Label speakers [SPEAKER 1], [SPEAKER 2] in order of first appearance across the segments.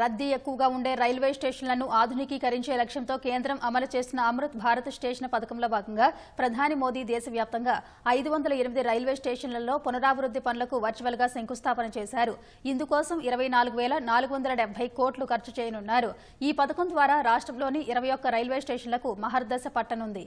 [SPEAKER 1] రద్దీ ఎక్కువగా ఉండే రైల్వే స్టేషన్లను ఆధునికీకరించే లక్ష్యంతో కేంద్రం అమలు చేస్తున్న అమృత్ భారత్ స్టేషన్ పథకంలో భాగంగా ప్రధాని మోదీ దేశవ్యాప్తంగా ఐదు వందల ఎనిమిది రైల్వే స్టేషన్లలో పునరాభివృద్ది పనులకు వర్చువల్గా శంకుస్థాపన చేశారు. ఇందుకోసం ఇరవై నాలుగు వేల నాలుగు వందల డెబ్బై కోట్లు ఖర్చు చేయనున్నారు. ఈ పథకం ద్వారా రాష్ట్రంలోని ఇరవై ఒక్క రైల్వే స్టేషన్లకు మహర్దశ పట్టనుంది.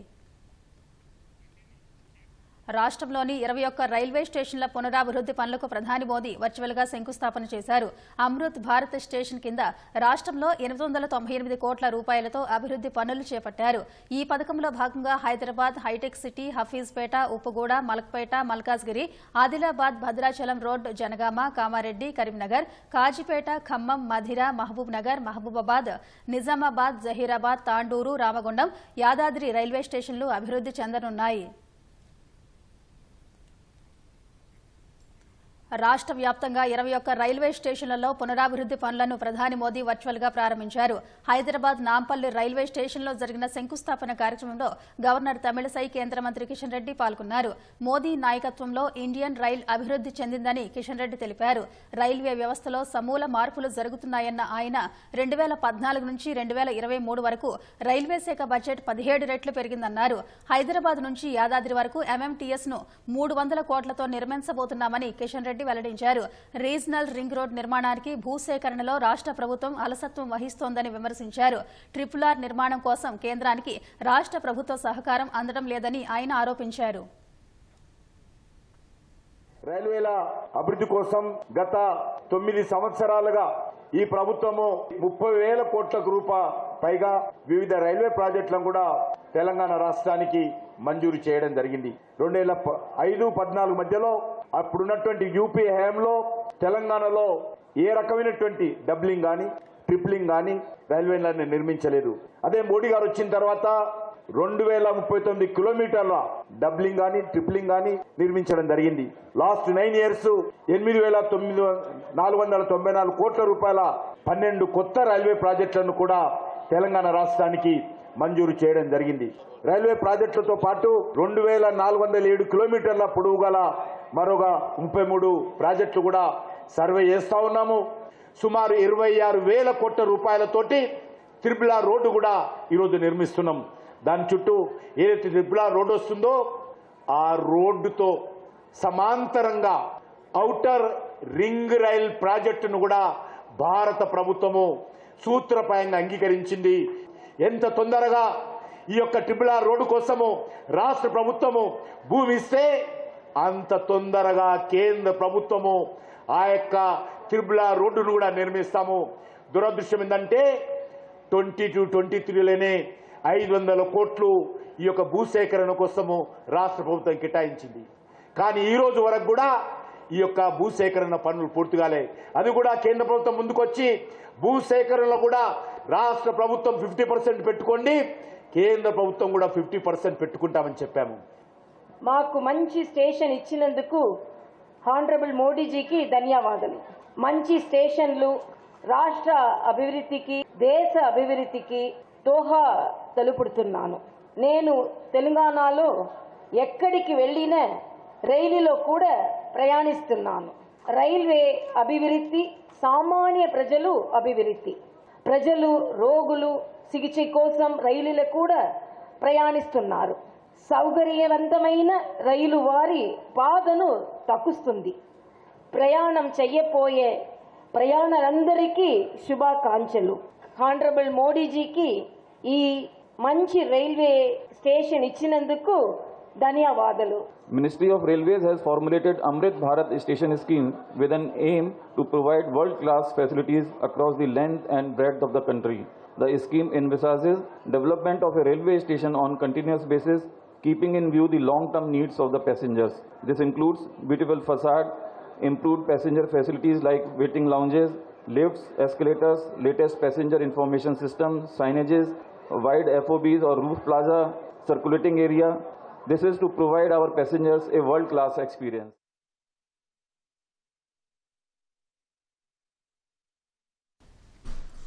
[SPEAKER 1] రాష్ట్రంలోని ఇరవై ఒక్క రైల్వే స్టేషన్ల పునరాభివృద్ది పనులకు ప్రధాని మోదీ వర్చువల్గా శంకుస్థాపన చేశారు. అమృత్ భారత్ స్టేషన్ కింద రాష్ట్రంలో ఎనిమిది వందల తొంభై ఎనిమిది కోట్ల రూపాయలతో అభివృద్ది పనులు చేపట్టారు. ఈ పథకంలో భాగంగా Hyderabad hitech City Hafeezpet Uppuguda Malakpet Malkajgiri Adilabad Bhadrachalam road Jangaon Kamareddy Karimnagar Kazipet Khammam Madhira Mahabubnagar Mahabubabad Nizamabad Zaheerabad Tandur Ramagundam Yadadri railway స్టేషన్లు అభివృద్ది చెందనున్నాయి. రాష్ట్ర వ్యాప్తంగా ఇరవై ఒక్క రైల్వే స్టేషన్లలో పునరాభివృద్ది పనులను ప్రధాని మోదీ వర్చువల్గా ప్రారంభించారు. హైదరాబాద్ నాంపల్లి రైల్వే స్టేషన్లో జరిగిన శంకుస్థాపన కార్యక్రమంలో గవర్నర్ తమిళసై కేంద్ర మంత్రి కిషన్ రెడ్డి పాల్గొన్నారు. మోదీ నాయకత్వంలో ఇండియన్ రైల్ అభివృద్ది చెందిందని కిషన్ రెడ్డి తెలిపారు. రైల్వే వ్యవస్థలో సమూల మార్పులు జరుగుతున్నాయన్న ఆయన రెండు వేల పద్నాలుగు నుంచి రెండు వేల ఇరవై మూడు వరకు రైల్వే శాఖ బడ్జెట్ పదిహేడు రెట్లు పెరిగిందన్నారు. హైదరాబాద్ నుంచి యాదాద్రి వరకు ఎంఎంటీఎస్ను మూడు వందల కోట్లతో నిర్మించబోతున్నామని కిషన్ రెడ్డి వెల్లడించారు. రీజనల్ రింగ్ రోడ్ నిర్మాణానికి భూసేకరణలో రాష్ట్ర ప్రభుత్వం అలసత్వం వహిస్తోందని విమర్శించారు. ట్రిపుల్ ఆర్ నిర్మాణం కోసం కేంద్రానికి రాష్ట్ర ప్రభుత్వ సహకారం అందడం లేదని ఆయన ఆరోపించారు.
[SPEAKER 2] రైల్వేల అభివృద్ధి కోసం గత తొమ్మిది సంవత్సరాలుగా ఈ ప్రభుత్వము ముప్పై వేల కోట్ల రూపా పైగా వివిధ రైల్వే ప్రాజెక్టులను కూడా తెలంగాణ రాష్ట్రానికి మంజూరు చేయడం జరిగింది. రెండు వేల ప- ఐదు పద్నాలుగు మధ్యలో అప్పుడున్నటువంటి యూపీ హయాంలో తెలంగాణలో ఏ రకమైనటువంటి డబ్లింగ్ కానీ ట్రిప్లింగ్ కానీ రైల్వేలను నిర్మించలేదు. అదే మోడీ గారు వచ్చిన తర్వాత రెండు వేల ముప్పై తొమ్మిది కిలోమీటర్ల డబ్లింగ్ కానీ ట్రిప్లింగ్ కానీ నిర్మించడం జరిగింది. లాస్ట్ నైన్ ఇయర్స్ ఎనిమిది వేల తొమ్మిది నాలుగు వందల తొంభై నాలుగు కోట్ల రూపాయల పన్నెండు కొత్త రైల్వే ప్రాజెక్టులను కూడా తెలంగాణ రాష్ట్రానికి మంజూరు చేయడం జరిగింది. రైల్వే ప్రాజెక్టులతో పాటు రెండు వేల నాలుగు వందల ఏడు కిలోమీటర్ల పొడవు గల మరొక ముప్పై మూడు ప్రాజెక్టులు కూడా సర్వే చేస్తా ఉన్నాము. సుమారు ఇరవై ఆరు వేల కోట్ల రూపాయలతోటి త్రిపుల రోడ్డు కూడా ఈరోజు నిర్మిస్తున్నాం. దాని చుట్టూ ఏదైతే త్రిపుల రోడ్డు వస్తుందో ఆ రోడ్డుతో సమాంతరంగా ఔటర్ రింగ్ రైల్ ప్రాజెక్టును కూడా భారత ప్రభుత్వము సూత్రప్రాయంగా అంగీకరించింది. ఎంత తొందరగా ఈ యొక్క ట్రిపుల్ ఆర్ రోడ్డు కోసము రాష్ట్ర ప్రభుత్వము భూమి ఇస్తే అంత తొందరగా కేంద్ర ప్రభుత్వము ఆ యొక్క త్రిపుల్ ఆర్ రోడ్డును కూడా నిర్మిస్తాము. దురదృష్టం ఏంటంటే ట్వంటీ టు ట్వంటీ త్రీలోనే ఐదు వందల కోట్లు ఈ యొక్క భూసేకరణ కోసము రాష్ట్ర ప్రభుత్వం కేటాయించింది. కానీ ఈ రోజు వరకు కూడా ఈ యొక్క భూసేకరణ పనులు పూర్తి కాలే. అది కూడా కేంద్ర ప్రభుత్వం ముందుకొచ్చి భూసేకరణలో కూడా రాష్ట్ర ప్రభుత్వం ఫిఫ్టీ పర్సెంట్ పెట్టుకోండి కేంద్ర ప్రభుత్వం కూడా ఫిఫ్టీ పర్సెంట్ పెట్టుకుంటామని చెప్పాము.
[SPEAKER 3] మాకు మంచి స్టేషన్ ఇచ్చినందుకు హానరబుల్ మోడీజీకి ధన్యవాదాలు. మంచి స్టేషన్లు రాష్ట్ర అభివృద్ధికి దేశ అభివృద్ధికి దోహా తలుపుడుతున్నాను. నేను తెలంగాణలో ఎక్కడికి వెళ్ళినా రైలులో కూడా ప్రయాణిస్తున్నాను. రైల్వే అభివృద్ధి సామాన్య ప్రజలు అభివృద్ధి. ప్రజలు రోగులు చికిత్స కోసం రైలులో కూడా ప్రయాణిస్తున్నారు. సౌకర్యవంతమైన రైలు వారి బాధను తగ్గుస్తుంది. ప్రయాణం చెయ్యపోయే ప్రయాణాలందరికీ శుభాకాంక్షలు. హానరబుల్ మోడీజీకి ఈ మంచి రైల్వే స్టేషన్ ఇచ్చినందుకు ధన్యవాదాలు
[SPEAKER 4] Ministry of Railways has formulated Amrit Bharat Station Scheme with an aim to provide world-class facilities across the length and breadth of the country. The scheme envisages development of a railway station on continuous basis, keeping in view the long-term needs of the passengers. This includes beautiful facade, improved passenger facilities like waiting lounges, lifts, escalators, latest passenger information system, signages, wide FOBs or roof plaza, circulating area, this is to provide our passengers a world class experience.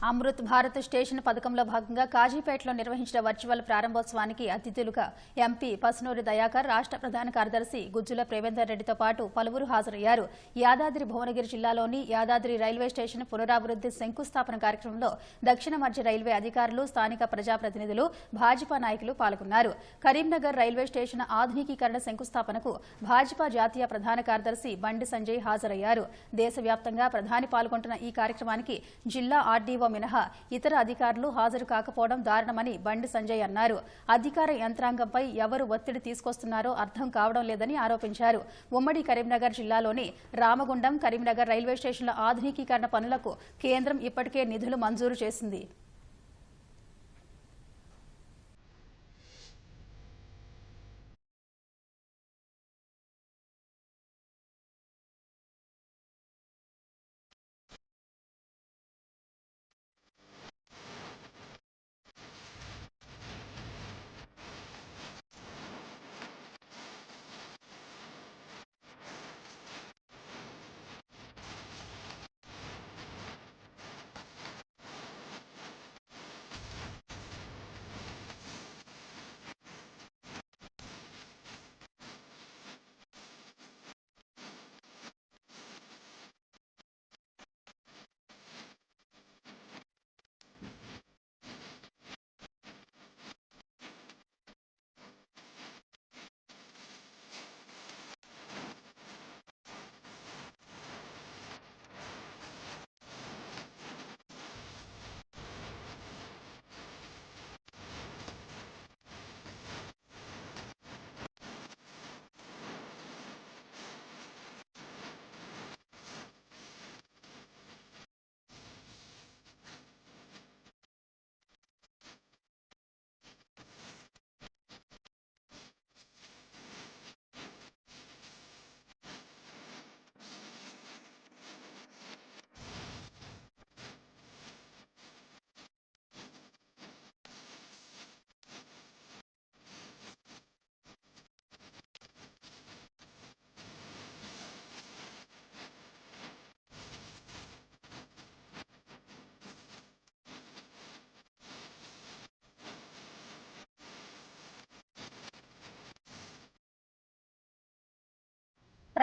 [SPEAKER 1] Amrit Bharat station పథకంలో భాగంగా కాజీపేటలో నిర్వహించిన virtual ప్రారంభోత్సవానికి అతిథులుగా MP Pasunuri Dayakar రాష్ట్ర ప్రధాన కార్యదర్శి గుజ్జుల ప్రేమేందర్ రెడ్డితో పాటు పలువురు హాజరయ్యారు. యాదాద్రి భువనగిరి జిల్లాలోని యాదాద్రి రైల్వే స్టేషన్ పునరాభివృద్ది శంకుస్థాపన కార్యక్రమంలో దక్షిణ మధ్య రైల్వే అధికారులు స్థానిక ప్రజాప్రతినిధులు భాజపా నాయకులు పాల్గొన్నారు. కరీంనగర్ రైల్వే స్టేషన్ ఆధునికీకరణ శంకుస్థాపనకు భాజపా జాతీయ ప్రధాన కార్యదర్శి బండి సంజయ్ హాజరయ్యారు. దేశవ్యాప్తంగా ప్రధాని పాల్గొంటున్న ఈ కార్యక్రమానికి జిల్లా ఆర్డీఓ మినహా ఇతర అధికారులు హాజరు కాకపోవడం దారుణమని బండి సంజయ్ అన్నారు. అధికార యంత్రాంగంపై ఎవరు ఒత్తిడి తీసుకొస్తున్నారో అర్థం కావడం లేదని ఆరోపించారు. ఉమ్మడి కరీంనగర్ జిల్లాలోని రామగుండం కరీంనగర్ రైల్వే స్టేషన్ల ఆధునికీకరణ పనులకు కేంద్రం ఇప్పటికే నిధులు మంజూరు చేసింది.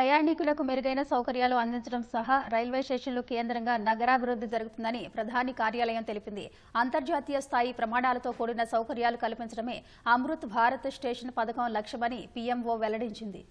[SPEAKER 1] ప్రయాణికులకు మెరుగైన సౌకర్యాలు అందించడం సహా రైల్వే స్టేషన్లు కేంద్రంగా నగరాభివృద్ధి జరుగుతుందని ప్రధాని కార్యాలయం తెలిపింది. అంతర్జాతీయ స్థాయి ప్రమాణాలతో కూడిన సౌకర్యాలు కల్పించడమే అమృత్ భారత్ స్టేషన్ పథకం లక్ష్యమని పీఎంఓ వెల్లడించింది.